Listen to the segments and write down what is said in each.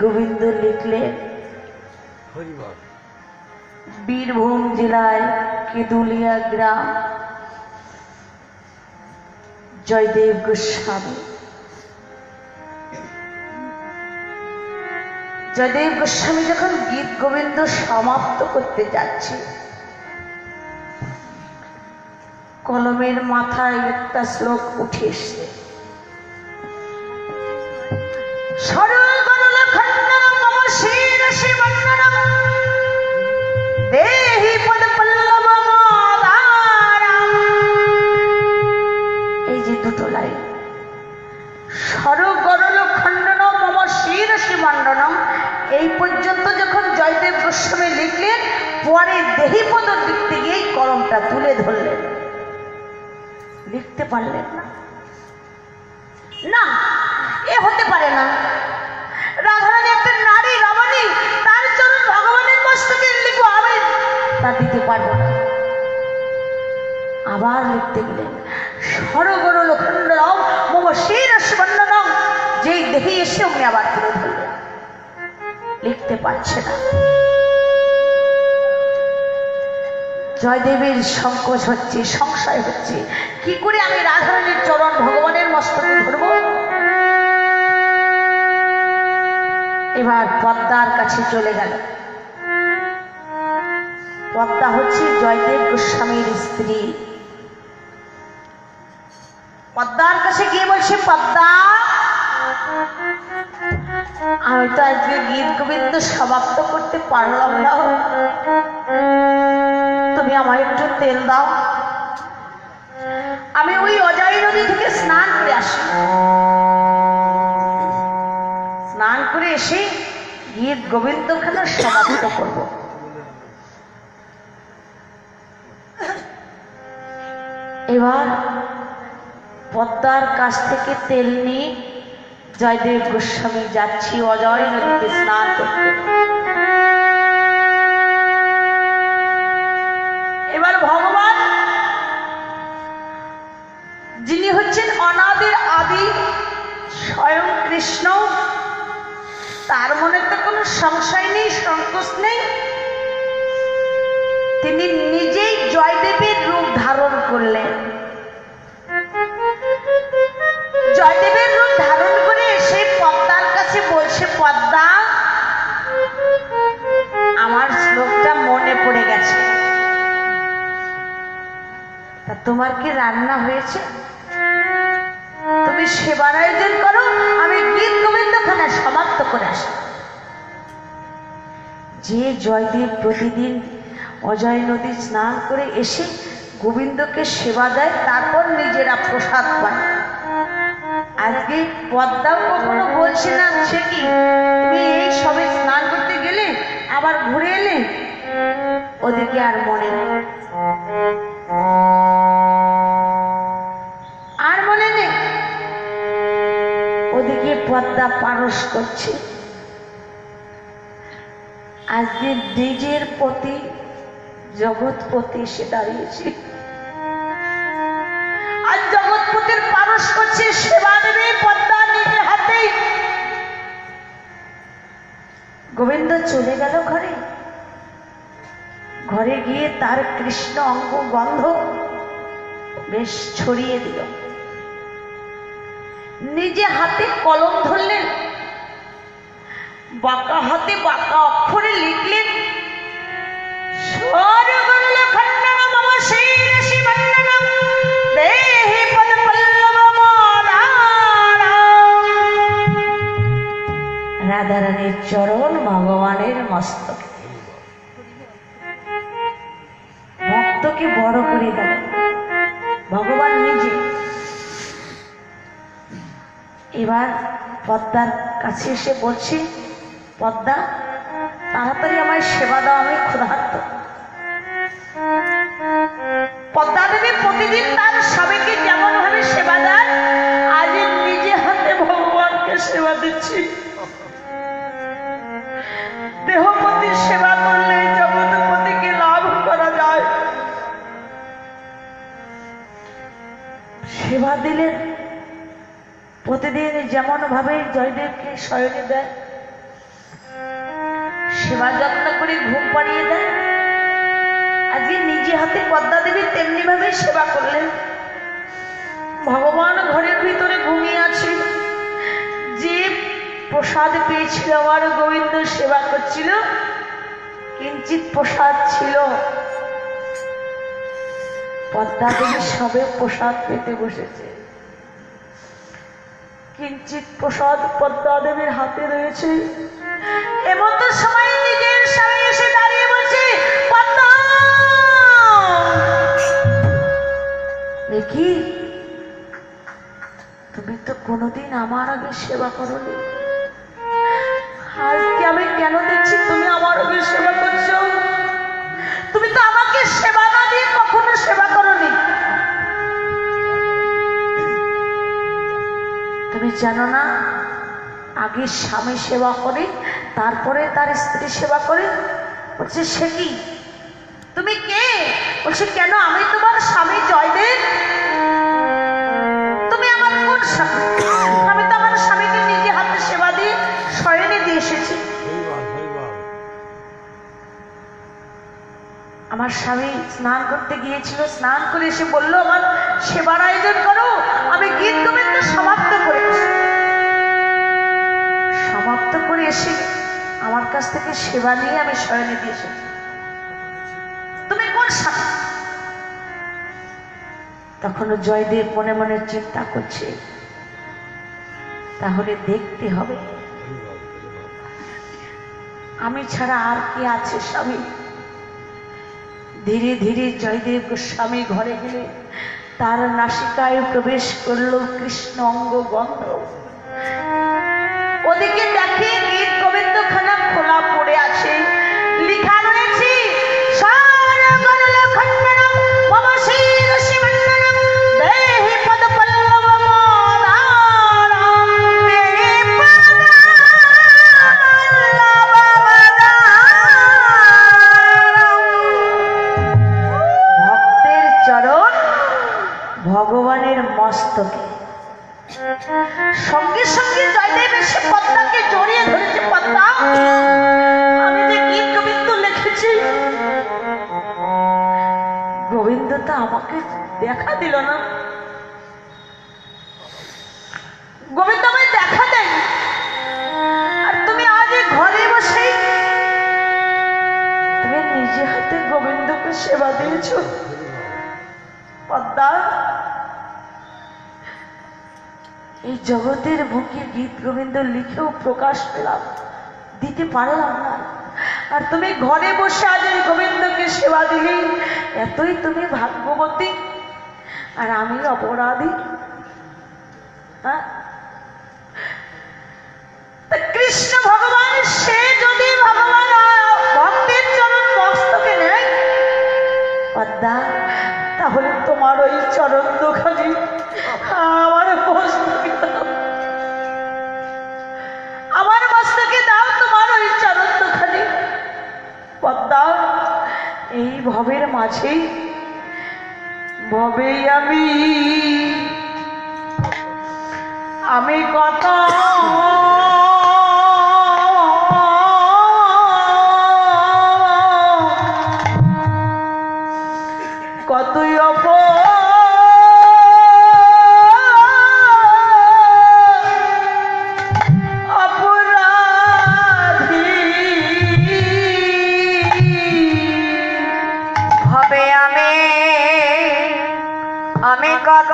গোবিন্দ লিখলেন বীরভূম জেলায় কেদুলিয়া গ্রাম। জয়দেব গোস্বামী। জয়দেব গোস্বামী যখন গীত গোবিন্দ সমাপ্ত করতে যাচ্ছে কলমের মাথায় একটা শ্লোক উঠে এসছে। সরগরলখণ্ডনম এই যে পর্যন্ত যখন জয়দেব গোস্বামী লিখলেন, পরে দেহিপদ লিখতে গিয়েই কলমটা তুলে ধরলেন। লিখতে পারলেন না? না, এ হতে পারে না। রাধারানী আবার লিখতে গেলেন সরগর লক্ষণ্ডরাম মম শিরস বন্দনম যেই দেখে এসে উনি আবার তুলে ধরলেন। লিখতে পারছে না। জয়দেবের সংকোচ হচ্ছে, সংশয় হচ্ছে। কি করে আমি রাধারানীর চরণ ভগবানের মস্তকে ধরব? এবার পদ্মার কাছে চলে গেল। পদ্মা হচ্ছে জয়দেব গোস্বামীর স্ত্রী। পদ্মার কাছে গিয়ে বলছে, পদ্মা, আমি তো আজকে গীত গোবিন্দ সমাপ্ত করতে পারলাম না। তুমি আমার একটু তেল দাও। আমি ওই অজয় নদী থেকে স্নান করে আসি। স্নান করে এসে গীত গোবিন্দখানা সমাপ্ত করব। এবার পদ্মার কাছ থেকে তেল নিয়ে জয়দেব গোস্বামী যাচ্ছি অজয় নদীতে স্নান করতে। হয়েছে তুমি সেবার আয়োজন করো, আমি গীত গোবিন্দখানা সমাপ্ত করে আসি। যে জয়দেব প্রতিদিন অজয় নদী স্নান করে এসে গোবিন্দকে সেবা দেয়, তারপর নিজেরা প্রসাদ পায়। আজকে পদ্মাও কখনো বলছে না, সে কি? তুমি এই সবে স্নান করতে গেলে আবার ঘুরে এলে? ওদিকে আর মনে পদ্মা পারস করছে। আজকে নিজের প্রতি জগৎপতি এসে দাঁড়িয়েছে। আজ জগৎপতির পারস করছে, সেবা দেবে পদ্মা নিজের হাতেই গোবিন্দ চলে গেল ঘরে। ঘরে গিয়ে তার কৃষ্ণ অঙ্গ গন্ধ বেশ ছড়িয়ে দিল। নিজে হাতে কলম ধরলেন, বাঁকা হাতে বাঁকা অক্ষরে লিখলেন। রাধারানীর চরণ ভগবানের মস্তকে ভক্তকে বড় করে গেল ভগবান এবার পদ্মার কাছে এসে বলছি, পদ্মা, তাড়াতাড়ি আমায় সেবা দাও, আমি ক্ষুধার্ত। পদ্মা দেবী প্রতিদিন তার স্বামীকে যেমন ভাবে সেবা দেয় আজ নিজে হাতে ভগবানকে সেবা দিচ্ছি। দেহপতির সেবা করলে জগৎপতিকে লাভ করা যায়। সেবা দিলেন প্রতিদিন যেমন ভাবে জয়দেবকে শয়নে দেয়, সেবা যত্ন করে ঘুম পাড়িয়ে দেয়। আজকে নিজে হাতে পদ্মা দেবী তেমনি ভাবে সেবা করলেন। ভগবান ঘরের ভিতরে ঘুমিয়ে আছে যে প্রসাদ পেয়েছিল, আমার গোবিন্দ সেবা করছিল কিঞ্চিত প্রসাদ ছিল। পদ্মা দেবী সবে প্রসাদ পেতে বসেছে। কিঞ্চিত প্রসাদ পদ্মা দেবীর হাতে রয়েছে। এমন তো সময় নিজের স্বামী এসে দাঁড়িয়ে বলছে দেখি, তুমি তো কোনোদিন আমার আগে সেবা করনি। আজকে আমি কেন দেখছি তুমি আমার আগে সেবা করছ? তুমি তো আমাকে সেবা তুমি জানো না? আগে স্বামী সেবা করে, তারপরে তার স্ত্রী সেবা করে। বলছে, সে কি? তুমি কে? বলছে, কেন আমি তোমার স্বামী জয়দেব? তুমি আমার কোন স্বামী? আমি তো আমার স্বামীকে নিজে হাতে সেবা দিয়ে শয়নে দিয়ে এসেছি। আমার স্বামী স্নান করতে গিয়েছিল, স্নান করে এসে বলল, আমার সেবার আয়োজন করো। আমি গীত গোবিন্দ সমাপ্ত করে। সমাপ্ত করে এসে আমার কাছ থেকে সেবা নিয়ে আমি শয়নে দিয়ে এসেছি। তুমি কোন স্বামী তখনও জয়দেব মনে মনে চিন্তা করছে। তাহলে দেখতে হবে। আমি ছাড়া আর কি আছে স্বামী? ধীরে ধীরে জয়দেব গোস্বামী ঘরে গেলে তার নাসিকায় প্রবেশ করল কৃষ্ণ অঙ্গ গন্ধ ওদিকে ভগবানের মস্তকে। সঙ্গে সঙ্গে জয়দেব এসে পদ্মাকে জড়িয়ে ধরেছে, পদ্মা। আমি যে গীত গোবিন্দ লিখেছি, গোবিন্দ তো আমাকে দেখা দিল না। গোবিন্দ আমায় দেখা দেয় আর তুমি আজ ঘরে বসে, তুমি নিজে হাতে গোবিন্দকে সেবা দিয়েছ। পদ্মা এই জগতের বুকে গীত গোবিন্দ লিখেও প্রকাশ পেলাম। দিতে পারলাম না। আর তুমি ঘরে বসে আজ এই গোবিন্দকে সেবা দিলে, এতই তুমি ভাগ্যবতী। আর আমি অপরাধী। হ্যাঁ? কৃষ্ণ ভগবান ভবের মাঝে ভবে আমি। আমি কত আমি কত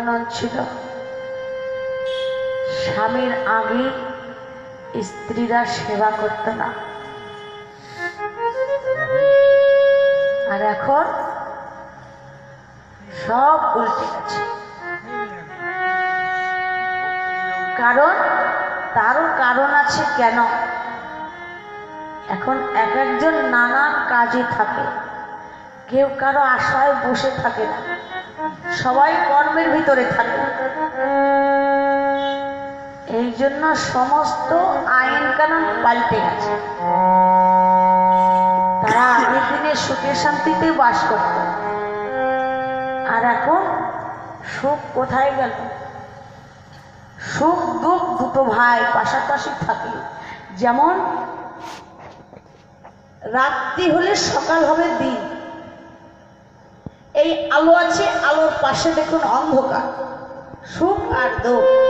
নিয়ম ছিল। স্বামীর আগে স্ত্রীরা সেবা করত না। আর এখন সব উল্টে গেছে। কারণ, তারও কারণ আছে কেন? এখন এক একজন নানান কাজে থাকে। কেউ কারও আশায় বসে থাকে না। সবাই কর্মের ভিতরে থাকে। এই জন্য সমস্ত আইন কানুন পাল্টে গেছে। তারা আগের দিনে সুখে শান্তিতে বাস করত। আর এখন সুখ কোথায় গেল? সুখ, দুঃখ দুটো ভাই পাশাপাশি থাকে। যেমন, রাত্রি হলে সকাল হবে দিন। আলো আছে আলোর পাশে দেখুন অন্ধকার। সুখ আর দুঃখ।